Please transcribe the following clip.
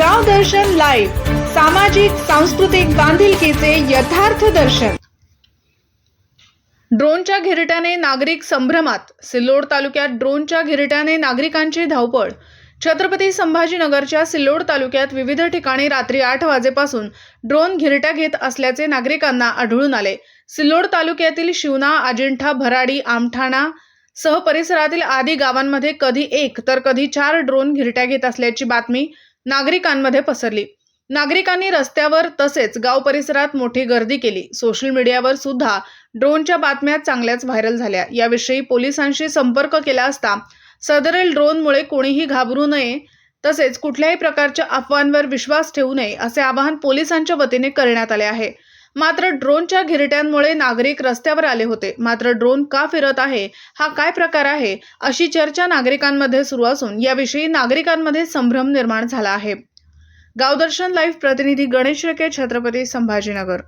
Live सामाजिक सांस्कृतिक बांधिलकीचे यथार्थ दर्शन. ड्रोनच्या घिरट्याने नागरिक संभ्रमात. सिल्लोड तालुक्यात ड्रोनच्या घिरट्याने नागरिकांची धावपळ. छत्रपती संभाजीनगरच्या सिल्लोड तालुक्यात विविध ठिकाणी रात्री आठ वाजेपासून ड्रोन घिरट्या घेत असल्याचे नागरिकांना आढळून आले. सिल्लोड तालुक्यातील शिवना अजिंठा भराडी आमठाणा सह परिसरातील आदी गावांमध्ये कधी एक तर कधी चार ड्रोन घिरट्या घेत असल्याची बातमी नागरिकांमध्ये पसरली. नागरिकांनी रस्त्यावर तसेच गाव परिसरात मोठी गर्दी केली. सोशल मीडियावर सुद्धा ड्रोनच्या बातम्या चांगल्याच व्हायरल झाल्या. याविषयी पोलिसांशी संपर्क केला असता सदरील ड्रोनमुळे कोणीही घाबरू नये तसेच कुठल्याही प्रकारच्या अफवांवर विश्वास ठेवू नये असे आवाहन पोलिसांच्या वतीने करण्यात आले आहे. मात्र ड्रोनच्या घिरट्यांमुळे नागरिक रस्त्यावर आले होते. मात्र ड्रोन का फिरत आहे? हा काय प्रकार आहे? अशी चर्चा नागरिकांमध्ये सुरू असून याविषयी नागरिकांमध्ये संभ्रम निर्माण झाला आहे. गावदर्शन लाईव्ह प्रतिनिधी गणेश रेके छत्रपती संभाजीनगर.